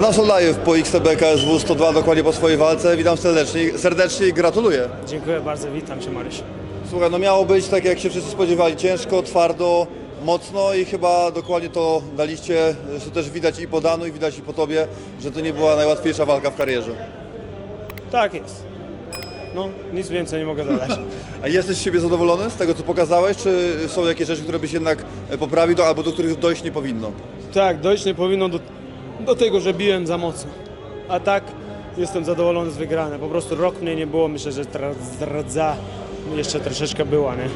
Nasz Olajew po XTB KSW 102 dokładnie po swojej walce. Witam serdecznie, serdecznie i gratuluję. Dziękuję bardzo, witam Cię Maryś. Słuchaj, no miało być tak jak się wszyscy spodziewali, ciężko, twardo, mocno i chyba dokładnie to daliście, że też widać i po Danu i widać i po Tobie, że to nie była najłatwiejsza walka w karierze. Tak jest. No, nic więcej nie mogę dodać. A jesteś z siebie zadowolony z tego, co pokazałeś, czy są jakieś rzeczy, które byś jednak poprawił, albo do których dojść nie powinno? tak, dojść nie powinno do, do tego, że biłem za mocno. A tak jestem zadowolony z wygrane. Po prostu rok mnie nie było, myślę, że zdradza jeszcze troszeczkę była, nie?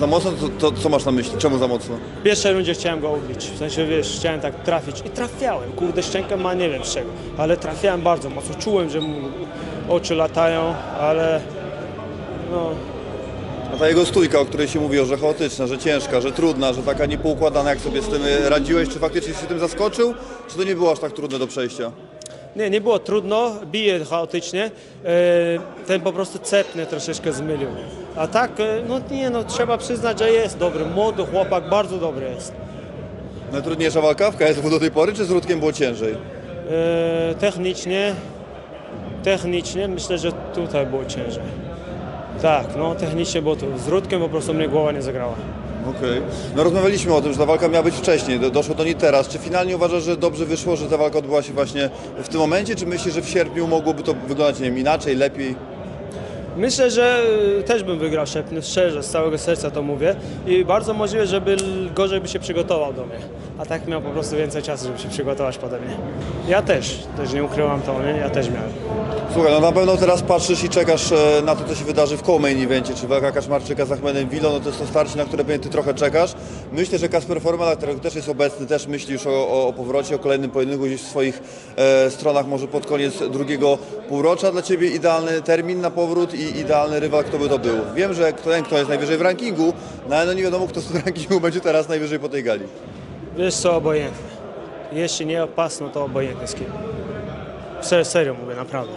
Za mocno? To, to co masz na myśli? Czemu za mocno? W pierwszej rundzie chciałem go ubić, w sensie wiesz, chciałem tak trafić i trafiałem. Kurde, szczękę ma nie wiem czego, ale trafiałem bardzo mocno. Czułem, że mu oczy latają, ale no, A ta jego stójka, o której się mówiło, że chaotyczna, że ciężka, że trudna, że taka niepoukładana, jak sobie z tym radziłeś, czy faktycznie się tym zaskoczył, czy to nie było aż tak trudne do przejścia? Nie, nie było trudno, bije chaotycznie, e, ten po prostu cepny troszeczkę zmylił. A tak, e, no nie no, trzeba przyznać, że jest dobry, młody chłopak, bardzo dobry jest. Najtrudniejsza walka w KSW do tej pory, czy z Rudkiem było ciężej? E, technicznie, technicznie myślę, że tutaj było ciężej. Tak, no technicznie tu. Z Rudkiem po prostu mnie głowa nie zagrała. Okej. No rozmawialiśmy o tym, że ta walka miała być wcześniej, do- doszło do niej teraz. Czy finalnie uważasz, że dobrze wyszło, że ta walka odbyła się właśnie w tym momencie, czy myślisz, że w sierpniu mogłoby to wyglądać, nie wiem, inaczej, lepiej? Myślę, że y, też bym wygrał Szepny, szczerze, z całego serca to mówię. I bardzo możliwe, żeby gorzej by się przygotował do mnie. A tak miał po prostu więcej czasu, żeby się przygotować pode mnie. Ja też, też nie ukrywam to, nie? ja też miałem. Słuchaj, no na pewno teraz patrzysz i czekasz e, na to, co się wydarzy w co-main evencie, czy walka Kaczmarczyka z Ahmedem Wilą, no to jest to starcie, na które ty trochę czekasz. Myślę, że Kasper Formela, który też jest obecny, też myśli już o, o, o powrocie, o kolejnym pojedynku gdzieś w swoich e, stronach, może pod koniec drugiego półrocza. Dla ciebie idealny termin na powrót i idealny rywal, kto by to był. Wiem, że ten, kto jest najwyżej w rankingu, no ale no nie wiadomo, kto z tego rankingu będzie teraz najwyżej po tej gali. Wiesz co, obojętne. Jeśli nie opasno, to obojętne z kim. Serio, serio mówię, naprawdę.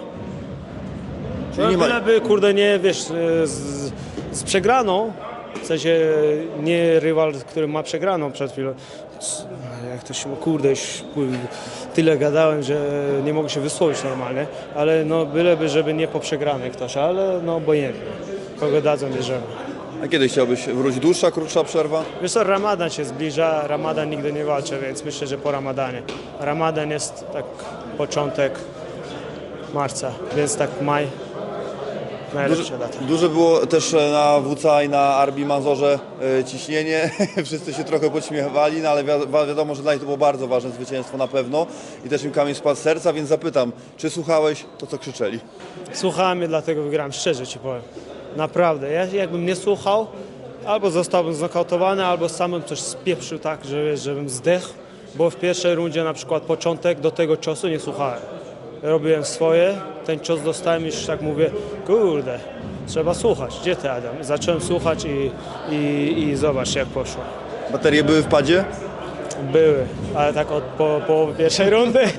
Czyli nie ma- Byleby, kurde, nie, wiesz, z, z przegraną, w sensie nie rywal, który ma przegraną przed chwilą. C- Jak to się, kurde, już, kurde, tyle gadałem, że nie mogę się wysłowić normalnie, ale no byleby, żeby nie po przegranej ktoś, ale no obojętnie. Kogo dadzą, bierzemy. A kiedy chciałbyś wrócić? Dłuższa, krótsza przerwa? Wiesz co, Ramadan się zbliża, Ramadan nigdy nie walczy, więc myślę, że po Ramadanie. Ramadan jest tak początek marca, więc tak maj, najlepsza data. Duże było też e, na WCA i na Arbi Mazorze e, ciśnienie. Wszyscy się trochę podśmiewali, no ale wi- wiadomo, że dla nich to było bardzo ważne zwycięstwo na pewno i też im kamień spadł z serca, więc zapytam, czy słuchałeś to, co krzyczeli? Słuchałem je, dlatego wygrałem, szczerze Ci powiem. Naprawdę, ja jakbym nie słuchał, albo zostałbym znokautowany, albo samym coś spieprzył tak, że, żebym zdechł, bo w pierwszej rundzie na przykład początek do tego ciosu nie słuchałem. Robiłem swoje, ten cios dostałem już tak mówię, kurde, trzeba słuchać, gdzie ty Adam? Zacząłem słuchać i, i, i zobacz jak poszło. Baterie były w padzie? Były, ale tak od po, połowy pierwszej rundy.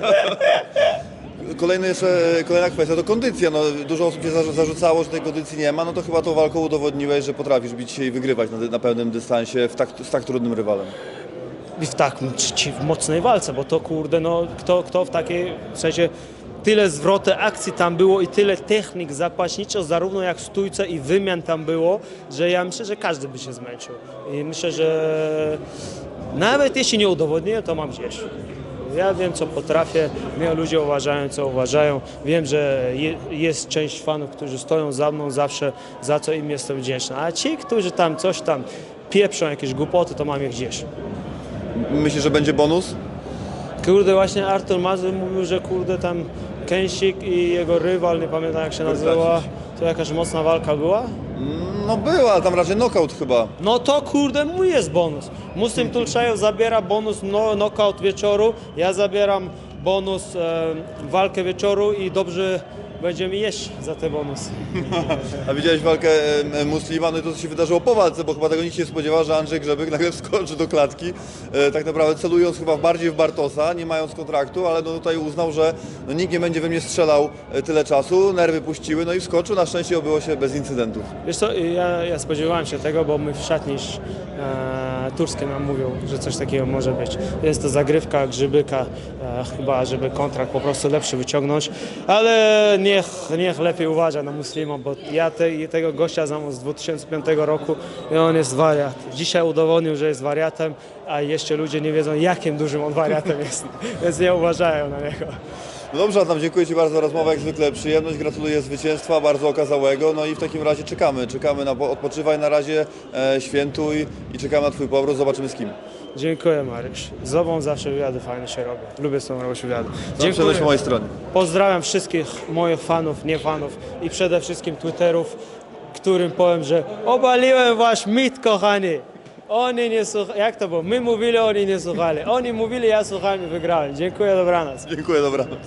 Kolejny jeszcze, kolejna kwestia to kondycja. No, dużo osób się zarzu- zarzucało, że tej kondycji nie ma, no to chyba tą walką udowodniłeś, że potrafisz bić się i wygrywać na, na pewnym dystansie w tak, z tak trudnym rywalem. W tak w mocnej walce, bo to kurde, no kto, kto w takiej, w sensie tyle zwroty akcji tam było i tyle technik zapaśniczo, zarówno jak stójce i wymian tam było, że ja myślę, że każdy by się zmęczył. I myślę, że nawet jeśli nie udowodnię, to mam gdzieś. Ja wiem, co potrafię, mnie ludzie uważają, co uważają. Wiem, że je, jest część fanów, którzy stoją za mną zawsze, za co im jestem wdzięczny. A ci, którzy tam coś tam pieprzą, jakieś głupoty, to mam je gdzieś. Myślisz, że będzie bonus? Kurde, właśnie Artur Mazy mówił, że kurde tam Kęsik i jego rywal, nie pamiętam jak się nazywała, to jakaś mocna walka była? No była, tam raczej knockout chyba. No to kurde, mój jest bonus. Muslim Tulczajew zabiera bonus no, knockout wieczoru, ja zabieram bonus e, walkę wieczoru i dobrze będziemy jeść za te bonusy. A widziałeś walkę e, Muslima, no i to co się wydarzyło po walce, bo chyba tego nikt się nie spodziewa, że Andrzej Grzebyk nagle wskoczy do klatki, e, tak naprawdę celując chyba bardziej w Bartosa, nie mając kontraktu, ale no tutaj uznał, że no nikt nie będzie we mnie strzelał e, tyle czasu, nerwy puściły, no i wskoczył, na szczęście obyło się bez incydentów. Wiesz co, ja, ja spodziewałem się tego, bo my w szatni e, turskie nam mówią, że coś takiego może być. Jest to zagrywka Grzybyka, e, chyba żeby kontrakt po prostu lepszy wyciągnąć, ale niech, niech lepiej uważa na muslima, bo ja te, tego gościa znam z 2005 roku i on jest wariat. Dzisiaj udowodnił, że jest wariatem, a jeszcze ludzie nie wiedzą, jakim dużym on wariatem jest, więc nie uważają na niego. No dobrze, Adam, dziękuję Ci bardzo za rozmowę, jak zwykle przyjemność, gratuluję zwycięstwa, bardzo okazałego, no i w takim razie czekamy, czekamy na, odpoczywaj na razie, e, świętuj i czekamy na Twój powrót, zobaczymy z kim. Dziękuję Maryś. Z Tobą zawsze wywiady fajne się robią. Lubię z Tobą robić wywiady. Być po mojej stronie. Pozdrawiam wszystkich moich fanów, nie fanów i przede wszystkim Twitterów, którym powiem, że obaliłem wasz mit, kochani. Oni nie słuchali, jak to było? My mówili, oni nie słuchali. Oni mówili, ja słuchałem i wygrałem. Dziękuję, dobranoc. Dziękuję, dobranoc.